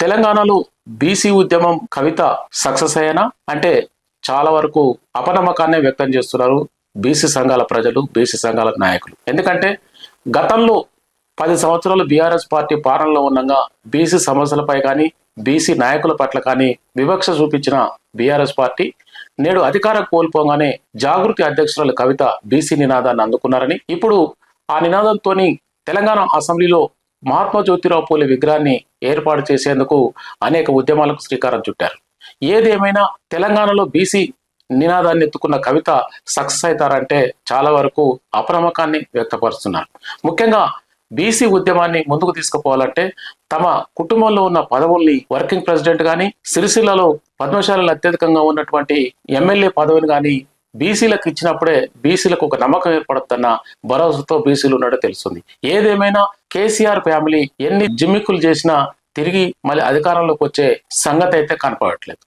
తెలంగాణలో బీసీ ఉద్యమం కవిత సక్సెస్ అయ్యానా? అంటే చాలా వరకు అపనమ్మకాన్ని వ్యక్తం చేస్తున్నారు బీసీ సంఘాల ప్రజలు బీసీ సంఘాల నాయకులు. ఎందుకంటే గతంలో పది సంవత్సరాలు బీఆర్ఎస్ పార్టీ పాలనలో ఉండగా బీసీ సమస్యలపై కానీ బీసీ నాయకుల పట్ల కానీ వివక్ష చూపించిన బీఆర్ఎస్ పార్టీ నేడు అధికారం కోల్పోగానే జాగృతి అధ్యక్షురాలు కవిత బీసీ నినాదాన్ని అందుకున్నారని. ఇప్పుడు ఆ నినాదంతో తెలంగాణ అసెంబ్లీలో మహాత్మా జ్యోతిరావు పూలే విగ్రహాన్ని ఏర్పాటు చేసేందుకు అనేక ఉద్యమాలకు శ్రీకారం చుట్టారు. ఏదేమైనా తెలంగాణలో బీసీ నినాదాన్ని ఎత్తుకున్న కవిత సక్సెస్ అవుతారంటే చాలా వరకు అప్రమకాన్ని వ్యక్తపరుస్తున్నారు. ముఖ్యంగా బీసీ ఉద్యమాన్ని ముందుకు తీసుకుపోవాలంటే తమ కుటుంబంలో ఉన్న పదవుల్ని వర్కింగ్ ప్రెసిడెంట్ కానీ సిరిసిల్లలో పద్మశాలలో అత్యధికంగా ఉన్నటువంటి ఎమ్మెల్యే పదవిని కానీ బీసీలకు ఇచ్చినప్పుడే బీసీలకు ఒక నమ్మకం ఏర్పడుతున్న భరోసాతో బీసీలు ఉన్నట్టు తెలుస్తుంది. ఏదేమైనా కేసీఆర్ ఫ్యామిలీ ఎన్ని జిమ్మిక్కులు చేసినా తిరిగి మళ్ళీ అధికారంలోకి వచ్చే సంగతి అయితే కనపడట్లేదు.